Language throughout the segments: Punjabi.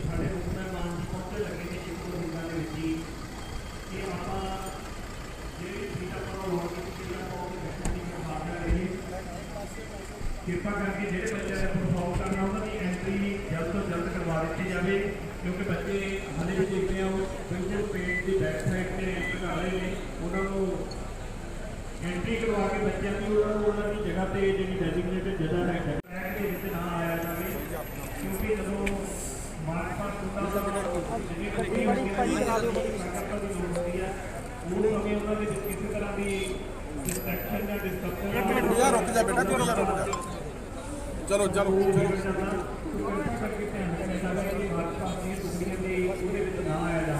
ਸਾਡੇ ਮੁੱਖ ਮਹਿਮਾਨ ਜੀ ਪਹੁੰਚਣ ਲੱਗੇ ਨੇ ਇੱਕ ਦੋ ਦਿਨਾਂ ਦੇ ਵਿੱਚ ਹੀ ਕਿ ਆਪਾਂ ਜਿਹੜੀ ਸੀਟਾਂ ਪਰ ਲੋੜ ਕੀਤੀ ਹੈ ਉਹ ਵੈਕਸੀਨ ਦੀ ਭਾਵਨਾ ਰਹੀ ਕਿਰਪਾ ਕਰਕੇ ਜਿਹੜੇ ਬੱਚਿਆਂ ਨੇ ਪਰਫਾਰਮ ਕਰਨਾ ਉਹਨਾਂ ਦੀ ਐਂਟਰੀ ਜਲਦ ਤੋਂ ਜਲਦ ਕਰਵਾ ਦਿੱਤੀ ਜਾਵੇ ਕਿਉਂਕਿ ਬੱਚੇ ਹਲੇ ਵੀ ਦੇਖਦੇ ਆ ਉਹ ਬਿਲਕੁਲ ਪੇਟ ਦੀ ਬੈਕ ਸਾਈਡ ਤੇ ਐਂਟਰ ਕਰ ਰਹੇ ਨੇ ਉਹਨਾਂ ਨੂੰ ਐਂਟਰੀ ਕਰਵਾ ਕੇ ਬੱਚਿਆਂ ਦੀ ਉਹਨਾਂ ਨੂੰ ਉਹਨਾਂ ਦੀ ਜਗ੍ਹਾ ਤੇ ਜਿਹੜੀ ਡੈਜ਼ਿਗਨੇਟਡ ਜਗ੍ਹਾ ਹੈ ਟਰੈਕ ਦੇ ਵਿੱਚ ਨਾ ਆਇਆ ਜਾਵੇ ਕਿਉਂਕਿ ਜਦੋਂ ਮਾਰਚ ਪਾਸ ਹੁੰਦਾ ਤਾਂ ਜਿਹੜੀ ਗੱਡੀ ਹੁੰਦੀ ਹੈ ਸੰਗਤ ਦੀ ਲੋੜ ਹੁੰਦੀ ਹੈ ਉਹ ਸਮੇਂ ਉਹਨਾਂ ਦੇ ਵਿੱਚ ਕਿਸੇ ਤਰ੍ਹਾਂ ਦੀ ਡਿਸਟਰੈਕਸ਼ਨ ਜਾਂ ਡਿਸਟਰਬੈਂਸ ਯਾਰ ਰੁਕ ਜਾ ਬੇਟਾ ਤੂੰ ਯਾਰ ਰੁਕ ਜਾ ਚਲੋ ਚਲੋ ਚਲੋ।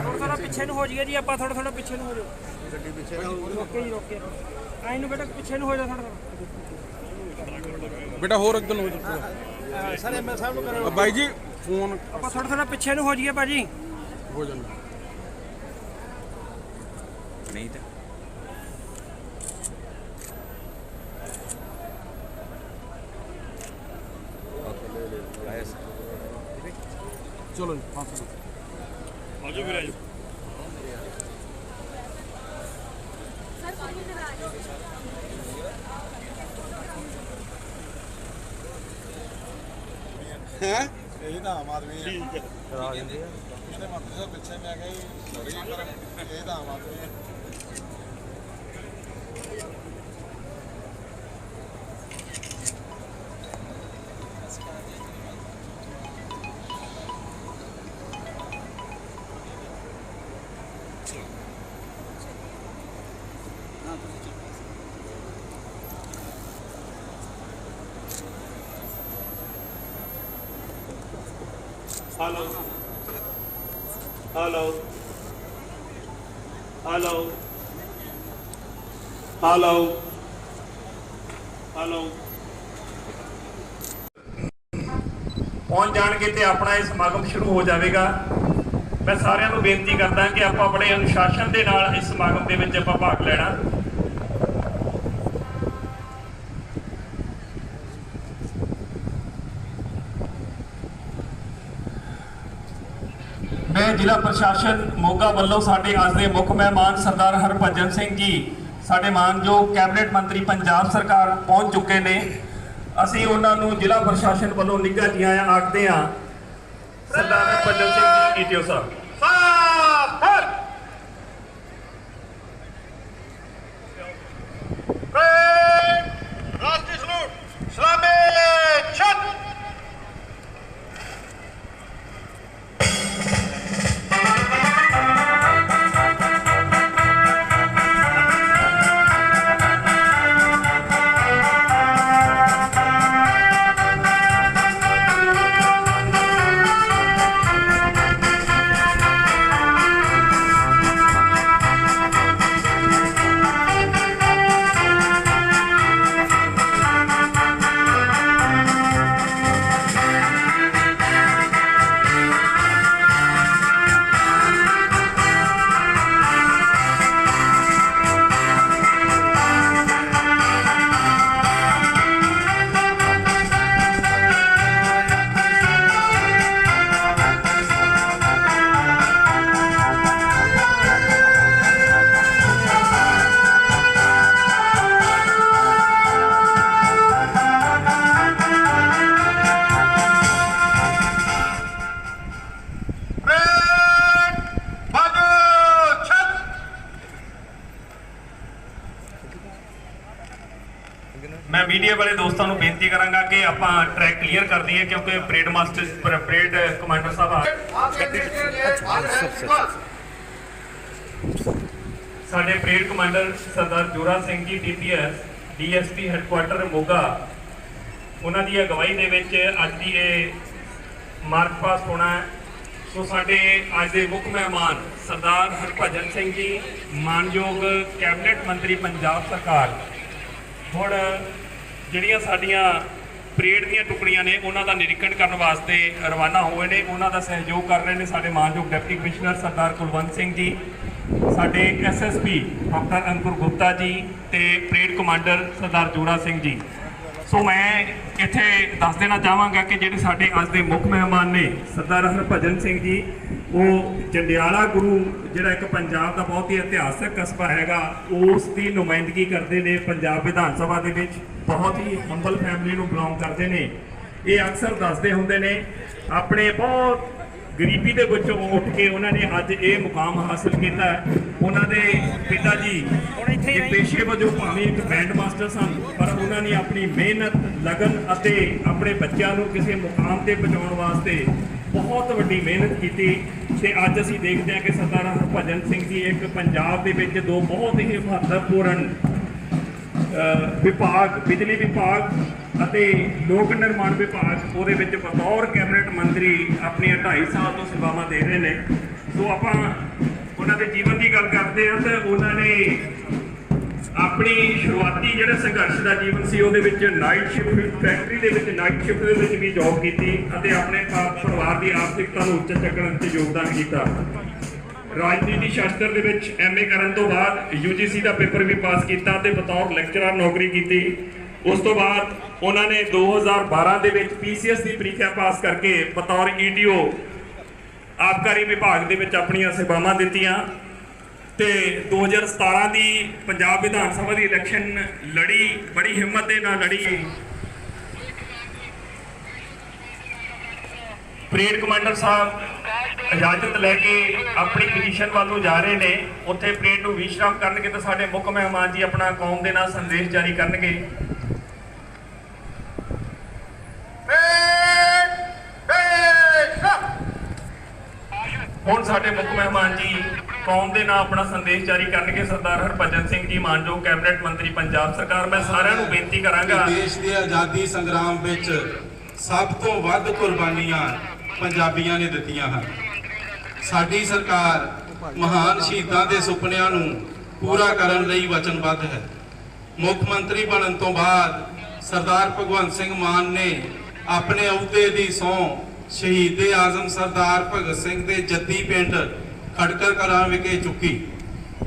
ਥੋੜਾ ਥੋੜਾ ਪਿੱਛੇ ਨੂੰ ਹੋ ਜਾਈਏ ਜੀ ਆਪਾਂ ਥੋੜਾ ਥੋੜਾ ਪਿੱਛੇ ਨੂੰ ਹੋ ਜਾਓ। ਗੱਡੀ ਪਿੱਛੇ ਨਾ ਰੋਕੇ ਜੀ ਰੋਕੇ। ਆਈ ਨੂੰ ਬੇਟਾ ਪਿੱਛੇ ਨੂੰ ਹੋ ਜਾ ਥੋੜਾ ਬੇਟਾ ਹੋਰ ਇੱਧਰ ਨੂੰ ਹੋ ਜਾ। ਥੋੜਾ ਸਰ ਐਮਐਲ ਸਾਹਿਬ ਨੂੰ ਕਰੋ ਬਾਈ ਜੀ ਫੋਨ ਆਪਾਂ ਥੋੜਾ ਥੋੜਾ ਪਿੱਛੇ ਨੂੰ ਹੋ ਜਾਈਏ ਭਾਜੀ। ਹੋ ਜਾਂਦਾ। ਨਹੀਂ ਤਾਂ ਚਲੋ ਜੀ ਪਾਸ ਹੈ ਇਹ ਤਾਂ ਆਮ ਆਦਮੀ ਹੈ ਠੀਕ ਹੈ ਕਰਾ ਦਿੰਦੇ ਆ ਪਿਛਲੇ ਮੰਤਰੀ ਸਾਹਿਬ ਪਿੱਛੇ ਮੈਂ ਕਿਹਾ ਸੌਰੀ ਪਰ ਇਹ ਤਾਂ ਆਮ ਆਦਮੀ ਹੈ hello hello hello hello hello ਪਹੁੰਚ ਜਾਣਗੇ ਤੇ ਆਪਣਾ ਇਹ ਸਮਾਗਮ ਸ਼ੁਰੂ ਹੋ ਜਾਵੇਗਾ। ਮੈਂ ਸਾਰਿਆਂ ਨੂੰ ਬੇਨਤੀ ਕਰਦਾ ਕਿ ਆਪਾਂ ਆਪਣੇ ਅਨੁਸ਼ਾਸਨ ਦੇ ਨਾਲ ਇਸ ਸਮਾਗਮ ਦੇ ਵਿੱਚ ਆਪਾਂ ਭਾਗ ਲੈਣਾ। ਮੈਂ ਜ਼ਿਲ੍ਹਾ ਪ੍ਰਸ਼ਾਸਨ ਮੋਗਾ ਵੱਲੋਂ ਸਾਡੇ ਅੱਜ ਦੇ ਮੁੱਖ ਮਹਿਮਾਨ ਸਰਦਾਰ ਹਰਭਜਨ ਸਿੰਘ ਜੀ, ਸਾਡੇ ਮਾਨਯੋਗ ਕੈਬਨਿਟ ਮੰਤਰੀ ਪੰਜਾਬ ਸਰਕਾਰ ਪਹੁੰਚ ਚੁੱਕੇ ਨੇ। ਅਸੀਂ ਉਹਨਾਂ ਨੂੰ ਜ਼ਿਲ੍ਹਾ ਪ੍ਰਸ਼ਾਸਨ ਵੱਲੋਂ ਨਿੱਘਾ ਜੀ ਆਖਦੇ ਹਾਂ। ਸਰਦਾਰ ਹਰਭਜਨ ਸਿੰਘ ਜੀ, ਈਟੀਓ ਸਾਹਿਬ। ਮੈਂ ਮੀਡੀਆ ਵਾਲੇ ਦੋਸਤਾਂ ਨੂੰ ਬੇਨਤੀ ਕਰਾਂਗਾ ਕਿ ਆਪਾਂ ਟਰੈਕ ਕਲੀਅਰ ਕਰ ਦਈਏ ਕਿਉਂਕਿ ਪਰੇਡ ਮਾਸਟਰ ਪਰੇਡ ਕਮਾਂਡਰ ਸਾਹਿਬ ਆ ਸਾਡੇ parade commander Sardar Jora Singh ji DPS DSP headquarter Moga. ਉਹਨਾਂ ਦੀ ਅਗਵਾਈ ਦੇ ਵਿੱਚ ਅੱਜ ਦੀ ਇਹ ਮਾਰਚ ਪਾਸ ਹੋਣਾ ਹੈ। ਸੋ ਸਾਡੇ ਅੱਜ ਦੇ ਮੁੱਖ ਮਹਿਮਾਨ ਸਰਦਾਰ ਹਰਭਜਨ ਸਿੰਘ ਜੀ, ਮਾਨਯੋਗ ਕੈਬਨਿਟ ਮੰਤਰੀ ਪੰਜਾਬ ਸਰਕਾਰ। ਹੁਣ ਜਿਹੜੀਆਂ ਸਾਡੀਆਂ ਪਰੇਡ ਦੀਆਂ ਟੁਕੜੀਆਂ ਨੇ, ਉਹਨਾਂ ਦਾ ਨਿਰੀਖਣ ਕਰਨ ਵਾਸਤੇ ਰਵਾਨਾ ਹੋਏ ਨੇ। ਉਹਨਾਂ ਦਾ ਸਹਿਯੋਗ ਕਰ ਰਹੇ ਨੇ ਸਾਡੇ ਮਾਨਯੋਗ ਡਿਪਟੀ ਕਮਿਸ਼ਨਰ ਸਰਦਾਰ ਕੁਲਵੰਤ ਸਿੰਘ ਜੀ, ਸਾਡੇ ਐਸਐਸਪੀ ਡਾਕਟਰ ਅੰਕੁਰ ਗੁਪਤਾ ਜੀ ਤੇ parade commander Sardar Jora Singh ji. So ਮੈਂ ਇੱਥੇ ਦੱਸ ਦੇਣਾ ਚਾਹਾਂਗਾ ਕਿ ਜਿਹੜੇ ਸਾਡੇ ਅੱਜ ਦੇ ਮੁੱਖ ਮਹਿਮਾਨ ਨੇ, ਸਰਦਾਰ ਹਰਭਜਨ ਸਿੰਘ ਜੀ, ਉਹ ਜੰਡਿਆਲਾ ਗੁਰੂ, ਜਿਹੜਾ ਇੱਕ ਪੰਜਾਬ ਦਾ ਬਹੁਤ ਹੀ ਇਤਿਹਾਸਕ ਕਸਬਾ ਹੈਗਾ, ਉਸ ਦੀ ਨੁਮਾਇੰਦਗੀ ਕਰਦੇ ਨੇ ਪੰਜਾਬ ਵਿਧਾਨ ਸਭਾ ਦੇ ਵਿੱਚ। ਬਹੁਤ ਹੀ ਹੰਬਲ ਫੈਮਿਲੀ ਨੂੰ ਬਿਲੋਂਗ ਕਰਦੇ ਨੇ। ਇਹ ਅਕਸਰ ਦੱਸਦੇ ਹੁੰਦੇ ਨੇ, ਆਪਣੇ ਬਹੁਤ ਗਰੀਬੀ ਦੇ ਵਿੱਚੋਂ ਉੱਠ ਕੇ ਉਹਨਾਂ ਨੇ ਅੱਜ ਇਹ ਮੁਕਾਮ ਹਾਸਲ ਕੀਤਾ। ਉਹਨਾਂ ਦੇ ਪਿਤਾ ਜੀ ਹੁਣ ਪੇਸ਼ੇ ਵਜੋਂ ਭਾਵੇਂ ਇੱਕ ਬੈਂਡ ਮਾਸਟਰ ਸਨ, ਪਰ ਉਹਨਾਂ ਨੇ ਆਪਣੀ ਮਿਹਨਤ, ਲਗਨ ਅਤੇ ਆਪਣੇ ਬੱਚਿਆਂ ਨੂੰ ਕਿਸੇ ਮੁਕਾਮ ਤੇ ਪਹੁੰਚਾਉਣ ਵਾਸਤੇ ਬਹੁਤ ਵੱਡੀ ਮਿਹਨਤ ਕੀਤੀ। ਤੇ ਅੱਜ ਅਸੀਂ ਦੇਖਦੇ ਹਾਂ ਕਿ ਸਰਦਾਰ ਹਰਭਜਨ ਸਿੰਘ ਜੀ ਇੱਕ ਪੰਜਾਬ ਦੇ ਵਿੱਚ ਦੋ ਬਹੁਤ ਹੀ ਮਹੱਤਵਪੂਰਨ ਵਿਭਾਗ, ਬਿਜਲੀ ਵਿਭਾਗ ਅਤੇ ਲੋਕ ਨਿਰਮਾਣ ਵਿਭਾਗ, ਉਹਦੇ ਵਿੱਚ ਬਤੌਰ ਕੈਬਨਿਟ ਮੰਤਰੀ ਆਪਣੀਆਂ 2.5 ਸਾਲ ਤੋਂ ਸੇਵਾਵਾਂ ਦੇ ਰਹੇ ਨੇ। ਸੋ ਆਪਾਂ ਉਹਨਾਂ ਦੇ ਜੀਵਨ ਦੀ ਗੱਲ ਕਰਦੇ ਹਾਂ ਤਾਂ ਉਹਨਾਂ ਨੇ ਆਪਣੀ ਸ਼ੁਰੂਆਤੀ ਜਿਹੜਾ ਸੰਘਰਸ਼ ਦਾ ਜੀਵਨ ਸੀ, ਉਹਦੇ ਵਿੱਚ ਨਾਈਟ ਸ਼ਿਫਟ ਫੈਕਟਰੀ ਦੇ ਵਿੱਚ ਨਾਈਟ ਸ਼ਿਫਟ ਦੇ ਵਿੱਚ ਵੀ ਜੌਬ ਕੀਤੀ ਅਤੇ ਆਪਣੇ ਪਾ- ਪਰਿਵਾਰ ਦੀ ਆਰਥਿਕਤਾ ਨੂੰ ਉੱਚਾ ਚੱਕਣ 'ਚ ਯੋਗਦਾਨ ਕੀਤਾ। ਰਾਜਨੀਤੀ ਸ਼ਾਸਤਰ ਦੇ ਵਿੱਚ ਐਮਏ ਕਰਨ ਤੋਂ ਬਾਅਦ ਯੂਜੀਸੀ ਦਾ ਪੇਪਰ ਵੀ ਪਾਸ ਕੀਤਾ ਤੇ ਬਤੌਰ ਲੈਕਚਰਰ ਨੌਕਰੀ ਕੀਤੀ। ਉਸ ਤੋਂ ਬਾਅਦ ਉਹਨਾਂ ਨੇ 2012 ਦੇ ਵਿੱਚ ਪੀਸੀਐਸ ਦੀ ਪ੍ਰੀਖਿਆ ਪਾਸ ਕਰਕੇ ਬਤੌਰ ਈਟੀਓ ਆਬਕਾਰੀ ਵਿਭਾਗ ਦੇ ਵਿੱਚ ਆਪਣੀਆਂ ਸੇਵਾਵਾਂ ਦਿੱਤੀਆਂ ਤੇ 2017 ਦੀ ਪੰਜਾਬ ਵਿਧਾਨ ਸਭਾ ਦੀ ਇਲੈਕਸ਼ਨ ਲੜੀ, ਬੜੀ ਹਿੰਮਤ ਦੇ ਨਾਲ ਲੜੀ। ਪਰੇਡ ਕਮਾਂਡਰ ਸਾਹਿਬ ਇਜਾਜ਼ਤ ਲੈ ਕੇ ਆਪਣੀ ਪੋਜੀਸ਼ਨ ਵੱਲ ਨੂੰ ਜਾ ਰਹੇ ਨੇ। ਉੱਥੇ ਪਰੇਡ ਨੂੰ ਵਿਸ਼ਰਾਮ ਕਰਨਗੇ ਤਾਂ ਸਾਡੇ ਮੁੱਖ ਮਹਿਮਾਨ ਜੀ ਆਪਣਾ ਕੌਮ ਦੇ ਨਾਲ ਸੰਦੇਸ਼ ਜਾਰੀ ਕਰਨਗੇ। ਹੁਣ ਸਾਡੇ ਮੁੱਖ ਮਹਿਮਾਨ ਜੀ ਕੌਮ ਦੇ ਨਾਂ ਆਪਣਾ ਸੰਦੇਸ਼ ਜਾਰੀ ਕਰਨਗੇ। ਸਰਦਾਰ ਹਰਭਜਨ ਸਿੰਘ ਜੀ, ਮਾਨਯੋਗ ਕੈਬਨਿਟ ਮੰਤਰੀ ਪੰਜਾਬ ਸਰਕਾਰ। ਮੈਂ ਸਾਰਿਆਂ ਨੂੰ ਬੇਨਤੀ ਕਰਾਂਗਾ ਦੇਸ਼ ਦੇ ਆਜ਼ਾਦੀ ਸੰਗਰਾਮ ਵਿੱਚ ਸਭ ਤੋਂ ਵੱਧ ਕੁਰਬਾਨੀਆਂ ਪੰਜਾਬੀਆਂ ਨੇ ਦਿੱਤੀਆਂ ਹਨ। ਸਾਡੀ ਸਰਕਾਰ ਮਹਾਨ ਸ਼ਹੀਦਾਂ ਦੇ ਸੁਪਨਿਆਂ ਨੂੰ ਪੂਰਾ ਕਰਨ ਲਈ ਵਚਨਬੱਧ ਹੈ। ਮੁੱਖ ਮੰਤਰੀ ਬਣਨ ਤੋਂ ਬਾਅਦ ਸਰਦਾਰ ਭਗਵੰਤ ਸਿੰਘ ਮਾਨ ਨੇ ਆਪਣੇ ਅਹੁਦੇ ਦੀ ਸਹੁੰ ਸ਼ਹੀਦ ਆਜ਼ਮ ਸਰਦਾਰ ਭਗਤ ਸਿੰਘ ਦੇ ਜੱਦੀ ਪਿੰਡ ਖੜਕਰ ਕਲਾਂ ਵਿਖੇ ਚੁੱਕੀ।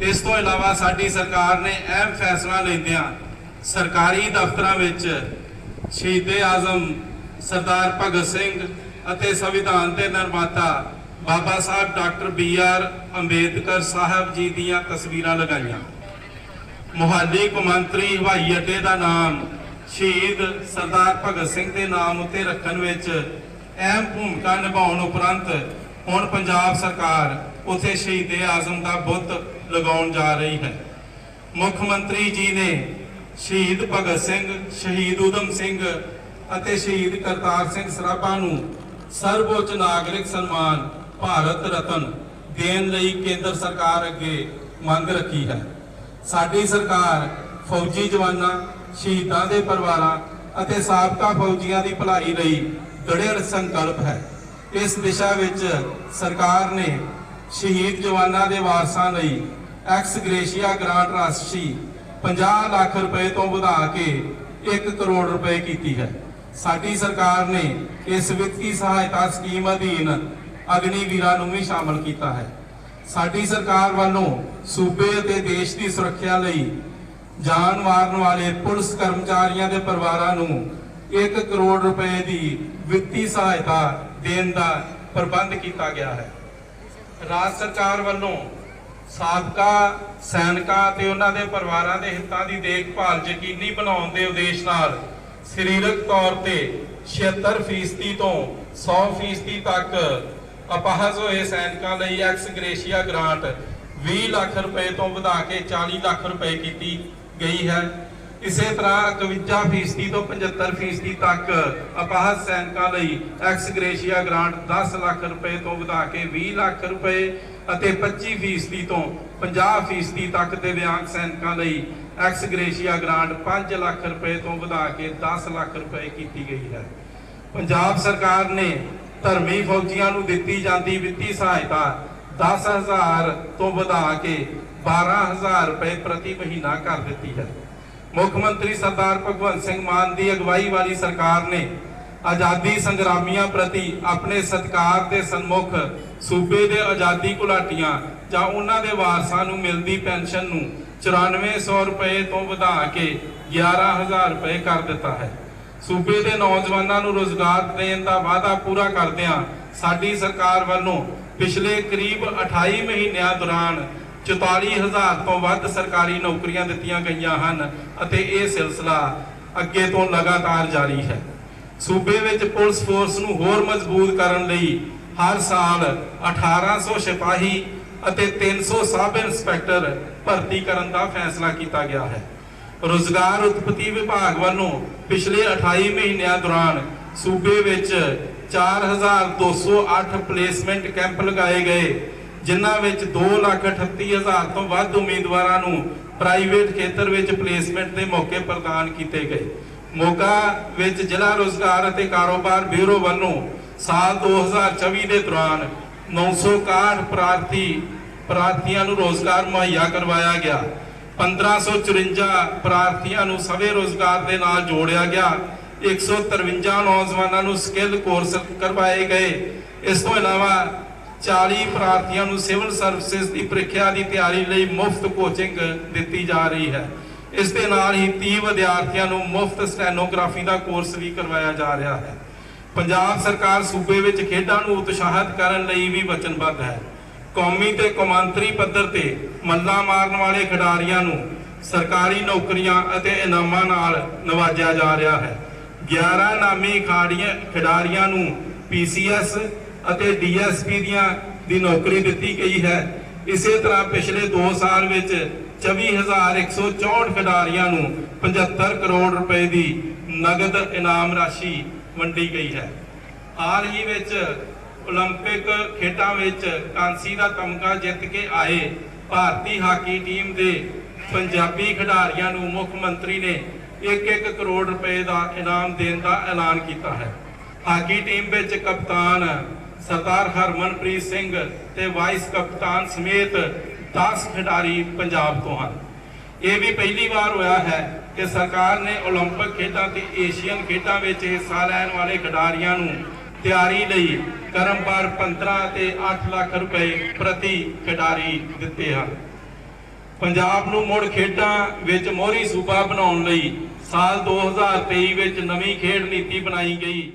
ਇਸ ਤੋਂ ਇਲਾਵਾ ਸਾਡੀ ਸਰਕਾਰ ਨੇ ਅਹਿਮ ਫੈਸਲਾ ਲੈਂਦਿਆਂ ਸਰਕਾਰੀ ਦਫ਼ਤਰਾਂ ਵਿੱਚ ਸ਼ਹੀਦ ਆਜ਼ਮ ਸਰਦਾਰ ਭਗਤ ਸਿੰਘ ਅਤੇ ਸੰਵਿਧਾਨ ਦੇ ਨਿਰਮਾਤਾ Baba Sahib doctor B R Ambedkar Sahib ji ਦੀਆਂ ਤਸਵੀਰਾਂ ਲਗਾਈਆਂ। ਮੁਹਾਲੀ ਕੌਮਾਂਤਰੀ ਹਵਾਈ ਅੱਡੇ ਦਾ ਨਾਮ ਸ਼ਹੀਦ ਸਰਦਾਰ ਭਗਤ ਸਿੰਘ ਦੇ ਨਾਮ ਉੱਤੇ ਰੱਖਣ ਵਿੱਚ ਅਹਿਮ ਭੂਮਿਕਾ ਨਿਭਾਉਣ ਉਪਰੰਤ ਹੁਣ ਪੰਜਾਬ ਸਰਕਾਰ ਉਥੇ ਸ਼ਹੀਦੇ ਆਜ਼ਮ ਦਾ ਬੁੱਤ ਲਗਾਉਣ ਜਾ ਰਹੀ ਹੈ। ਮੁੱਖ ਮੰਤਰੀ ਜੀ ਨੇ ਸ਼ਹੀਦ ਭਗਤ ਸਿੰਘ, ਸ਼ਹੀਦ ਊਧਮ ਸਿੰਘ ਅਤੇ ਸ਼ਹੀਦ ਕਰਤਾਰ ਸਿੰਘ ਸਰਾਭਾ ਨੂੰ ਸਰਵਉੱਚ ਨਾਗਰਿਕ ਸਨਮਾਨ ਭਾਰਤ ਰਤਨ ਦੇਣ ਲਈ ਕੇਂਦਰ ਸਰਕਾਰ ਅੱਗੇ ਮੰਗ ਰੱਖੀ ਹੈ। ਸਾਡੀ ਸਰਕਾਰ ਫੌਜੀ ਜਵਾਨਾਂ, ਸ਼ਹੀਦਾਂ ਦੇ ਪਰਿਵਾਰਾਂ ਅਤੇ ਸਾਬਕਾ ਫੌਜੀਆਂ ਦੀ ਭਲਾਈ ਲਈ ਦ੍ਰਿੜ ਸੰਕਲਪ ਹੈ। ਇਸ ਦਿਸ਼ਾ ਵਿੱਚ ਸਰਕਾਰ ਨੇ ਸ਼ਹੀਦ ਜਵਾਨਾਂ ਦੇ ਵਾਰਸਾਂ ਲਈ ਐਕਸ ਗ੍ਰੇਸ਼ੀਆ ਗ੍ਰਾਂਟ ਰਾਸ਼ੀ 50 ਲੱਖ ਰੁਪਏ ਤੋਂ ਵਧਾ ਕੇ 1 ਕਰੋੜ ਰੁਪਏ ਕੀਤੀ ਹੈ। ਸਾਡੀ ਸਰਕਾਰ ਨੇ ਇਸ ਵਿੱਤੀ ਸਹਾਇਤਾ ਸਕੀਮ ਅਧੀਨ ਅਗਨੀ ਵੀਰਾਂ ਨੂੰ ਵੀ ਸ਼ਾਮਲ ਕੀਤਾ ਹੈ। ਸਾਡੀ ਸਰਕਾਰ ਵੱਲੋਂ ਸੂਬੇ ਅਤੇ ਦੇਸ਼ ਦੀ ਸੁਰੱਖਿਆ ਲਈ ਜਾਨ ਮਾਰਨ ਵਾਲੇ ਪੁਲਿਸ ਕਰਮਚਾਰੀਆਂ ਦੇ ਪਰਿਵਾਰਾਂ ਨੂੰ 1 ਕਰੋੜ ਰੁਪਏ ਦੀ ਵਿੱਤੀ ਸਹਾਇਤਾ ਦੇਣ ਦਾ ਪ੍ਰਬੰਧ ਕੀਤਾ ਗਿਆ ਹੈ। ਰਾਜ ਸਰਕਾਰ ਵੱਲੋਂ ਸਾਬਕਾ, ਸੈਨਿਕਾਂ ਤੇ ਉਹਨਾਂ ਦੇ ਪਰਿਵਾਰਾਂ ਦੇ ਹਿੱਤਾਂ ਦੀ ਦੇਖਭਾਲ ਯਕੀਨੀ ਬਣਾਉਣ ਦੇ ਉਦੇਸ਼ ਨਾਲ ਸਰੀਰਕ ਤੌਰ ਤੇ 76% ਤੋਂ 100% ਤੱਕ ਅਪਾਹਜ ਹੋਏ ਸੈਨਿਕਾਂ ਲਈ ਐਕਸ ਗ੍ਰੇਸ਼ੀਆ ਗ੍ਰਾਂਟ 20 ਲੱਖ ਰੁਪਏ ਤੋਂ ਵਧਾ ਕੇ 40 ਲੱਖ ਰੁਪਏ ਕੀਤੀ ਗਈ ਹੈ। ਇਸੇ ਤਰ੍ਹਾਂ 51% ਤੋਂ 75% ਤੱਕ ਅਪਾਹਜ ਸੈਨਿਕਾਂ ਲਈ ਐਕਸ ਗ੍ਰੇਸ਼ੀਆ ਗ੍ਰਾਂਟ 10 ਲੱਖ ਰੁਪਏ ਤੋਂ ਵਧਾ ਕੇ 20 ਲੱਖ ਰੁਪਏ ਅਤੇ 25% ਤੋਂ 50% ਤੱਕ ਦਿਵਿਆਂਗ ਸੈਨਿਕਾਂ ਲਈ ਐਕਸ ਗ੍ਰੇਸ਼ੀਆ ਗ੍ਰਾਂਟ 5 ਲੱਖ ਰੁਪਏ ਤੋਂ ਵਧਾ ਕੇ 10 ਲੱਖ ਰੁਪਏ ਕੀਤੀ ਗਈ ਹੈ। ਪੰਜਾਬ ਸਰਕਾਰ ਨੇ ਧਰਮੀ ਫੌਜੀਆਂ ਨੂੰ ਦਿੱਤੀ ਜਾਂਦੀ ਵਿੱਤੀ ਸਹਾਇਤਾ 10000 ਤੋਂ ਵਧਾ ਕੇ 12000 ਰੁਪਏ ਪ੍ਰਤੀ ਮਹੀਨਾ ਕਰ ਦਿੱਤੀ ਹੈ। ਮੁੱਖ ਮੰਤਰੀ ਸਰਦਾਰ ਭਗਵੰਤ ਸਿੰਘ ਮਾਨ ਦੀ ਅਗਵਾਈ ਵਾਲੀ ਸਰਕਾਰ ਨੇ ਆਜ਼ਾਦੀ ਸੰਗਰਾਮੀਆਂ ਪ੍ਰਤੀ ਆਪਣੇ ਸਤਿਕਾਰ ਦੇ ਸਨਮੁਖ ਸੂਬੇ ਦੇ ਆਜ਼ਾਦੀ ਘੁਲਾਟੀਆਂ ਜਾਂ ਉਹਨਾਂ ਦੇ ਵਾਰਸਾਂ ਨੂੰ ਮਿਲਦੀ ਪੈਨਸ਼ਨ ਨੂੰ 9400 ਰੁਪਏ ਤੋਂ ਵਧਾ ਕੇ 11000 ਰੁਪਏ ਕਰ ਦਿੱਤਾ ਹੈ। ਸੂਬੇ ਦੇ ਨੌਜਵਾਨਾਂ ਨੂੰ ਰੋਜ਼ਗਾਰ ਦੇਣ ਦਾ ਵਾਅਦਾ ਪੂਰਾ ਕਰਦਿਆਂ ਸਾਡੀ ਸਰਕਾਰ ਵੱਲੋਂ ਪਿਛਲੇ ਕਰੀਬ 28 ਮਹੀਨਿਆਂ ਦੌਰਾਨ 44000 ਤੋਂ ਵੱਧ ਸਰਕਾਰੀ ਨੌਕਰੀਆਂ ਦਿੱਤੀਆਂ ਗਈਆਂ ਹਨ ਅਤੇ ਇਹ ਸਿਲਸਿਲਾ ਅੱਗੇ ਤੋਂ ਲਗਾਤਾਰ ਜਾਰੀ ਹੈ। ਸੂਬੇ ਵਿੱਚ ਪੁਲਿਸ ਫੋਰਸ ਨੂੰ ਹੋਰ ਮਜ਼ਬੂਤ ਕਰਨ ਲਈ ਹਰ ਸਾਲ 1800 ਸਿਪਾਹੀ ਅਤੇ 300 ਸਬ ਇੰਸਪੈਕਟਰ ਭਰਤੀ ਕਰਨ ਦਾ ਫੈਸਲਾ ਕੀਤਾ ਗਿਆ ਹੈ। ਰੋਜ਼ਗਾਰ ਉਤਪਤੀ ਵਿਭਾਗ ਵੱਲੋਂ ਪਿਛਲੇ 28 ਮਹੀਨਿਆਂ ਦੌਰਾਨ ਸੂਬੇ ਵਿੱਚ 4208 ਪਲੇਸਮੈਂਟ ਕੈਂਪ ਲਗਾਏ ਗਏ ਜਿਨ੍ਹਾਂ ਵਿੱਚ 238000 ਤੋਂ ਵੱਧ ਉਮੀਦਵਾਰਾਂ ਨੂੰ ਪ੍ਰਾਈਵੇਟ ਖੇਤਰ ਵਿੱਚ ਪਲੇਸਮੈਂਟ ਦੇ ਮੌਕੇ ਪ੍ਰਦਾਨ ਕੀਤੇ ਗਏ। ਮੋਗਾ ਵਿੱਚ ਜ਼ਿਲ੍ਹਾ ਰੋਜ਼ਗਾਰ ਅਤੇ ਕਾਰੋਬਾਰ ਬਿਊਰੋ ਵੱਲੋਂ ਸਾਲ 2024 ਦੇ ਦੌਰਾਨ 961 ਪ੍ਰਾਰਥੀ, ਪ੍ਰਾਰਥੀਆਂ ਨੂੰ ਰੋਜ਼ਗਾਰ ਮੁਹੱਈਆ ਕਰਵਾਇਆ ਗਿਆ। 1554 ਪ੍ਰਾਰਥੀਆਂ ਨੂੰ ਸਵੇ ਰੋਜ਼ਗਾਰ ਦੇ ਨਾਲ ਜੋੜਿਆ ਗਿਆ। 153 ਨੌਜਵਾਨਾਂ ਨੂੰ ਸਕਿੱਲ ਕੋਰਸ ਕਰਵਾਏ ਗਏ। ਇਸ ਤੋਂ ਇਲਾਵਾ 40 ਪ੍ਰਾਰਥੀਆਂ ਨੂੰ ਸਿਵਲ ਸਰਵਿਸਿਜ਼ ਦੀ ਪ੍ਰੀਖਿਆ ਦੀ ਤਿਆਰੀ ਲਈ ਮੁਫਤ ਕੋਚਿੰਗ ਦਿੱਤੀ ਜਾ ਰਹੀ ਹੈ। ਇਸ ਦੇ ਨਾਲ ਹੀ 30 ਵਿਦਿਆਰਥੀਆਂ ਨੂੰ ਮੁਫਤ ਸਟੈਨੋਗ੍ਰਾਫੀ ਦਾ ਕੋਰਸ ਵੀ ਕਰਵਾਇਆ ਜਾ ਰਿਹਾ ਹੈ। ਪੰਜਾਬ ਸਰਕਾਰ ਸੂਬੇ ਵਿੱਚ ਖੇਡਾਂ ਨੂੰ ਉਤਸ਼ਾਹਿਤ ਕਰਨ ਲਈ ਵੀ ਵਚਨਬੱਧ ਹੈ। ਕੌਮੀ ਤੇ ਕੌਮਾਂਤਰੀ ਪੱਧਰ ਤੇ ਮੱਲਾਂ ਮਾਰਨ ਵਾਲੇ ਖਿਡਾਰੀਆਂ ਨੂੰ ਸਰਕਾਰੀ ਨੌਕਰੀਆਂ ਅਤੇ ਇਨਾਮਾਂ ਨਾਲ ਨਵਾਜਿਆ ਜਾ ਰਿਹਾ ਹੈ। 11 ਨਾਮੀ ਖਾੜੀਆਂ ਖਿਡਾਰੀਆਂ ਨੂੰ ਪੀਸੀਐਸ ਅਤੇ ਡੀਐਸਪੀ ਦੀਆਂ ਦੀ ਨੌਕਰੀ ਦਿੱਤੀ ਗਈ ਹੈ ਇਸੇ ਤਰ੍ਹਾਂ ਪਿਛਲੇ 2 ਸਾਲ ਵਿੱਚ 24164 ਖਿਡਾਰੀਆਂ ਨੂੰ 75 ਕਰੋੜ ਰੁਪਏ ਦੀ ਨਗਦ ਇਨਾਮ ਰਾਸ਼ੀ ਵੰਡੀ ਗਈ ਹੈ ਹਾਲ ਹੀ ਵਿੱਚ 올림픽 ਖੇਡਾਂ ਵਿੱਚ ਕਾਂਸੀ ਦਾ ਤਮਗਾ ਜਿੱਤ ਕੇ ਆਏ ਭਾਰਤੀ ਹਾਕੀ ਟੀਮ ਦੇ ਪੰਜਾਬੀ ਖਿਡਾਰੀਆਂ ਨੂੰ ਮੁੱਖ ਮੰਤਰੀ ਨੇ 1-1 ਕਰੋੜ ਰੁਪਏ ਦਾ ਇਨਾਮ ਦੇਣ ਦਾ ਐਲਾਨ ਕੀਤਾ ਹੈ ਹਾਕੀ ਟੀਮ ਵਿੱਚ ਕਪਤਾਨ ਸਰਦਾਰ ਹਰਮਨਪ੍ਰੀਤ ਸਿੰਘ ਤੇ ਵਾਈਸ ਕਪਤਾਨ ਸਮੇਤ 10 ਖਿਡਾਰੀ ਪੰਜਾਬ ਤੋਂ ਹਨ ਇਹ ਵੀ ਪਹਿਲੀ ਵਾਰ ਹੋਇਆ ਹੈ ਕਿ ਸਰਕਾਰ ਨੇ 올림픽 ਖੇਡਾਂ ਤੇ ਏਸ਼ੀਅਨ ਖੇਡਾਂ ਵਿੱਚ ਹਿੱਸਾ ਲੈਣ ਵਾਲੇ ਖਿਡਾਰੀਆਂ ਨੂੰ ਤਿਆਰੀ ਲਈ ਕਰਮਪਾਰ 15 ਤੇ 8 ਲੱਖ ਰੁਪਏ ਪ੍ਰਤੀ ਖਿਡਾਰੀ ਦਿੱਤੇ ਹਨ ਪੰਜਾਬ ਨੂੰ ਮੁੜ ਖੇਡਾਂ ਵਿੱਚ ਮੋਹਰੀ ਸੂਬਾ ਬਣਾਉਣ ਲਈ ਸਾਲ 2023 ਵਿੱਚ ਨਵੀਂ ਖੇਡ ਨੀਤੀ ਬਣਾਈ ਗਈ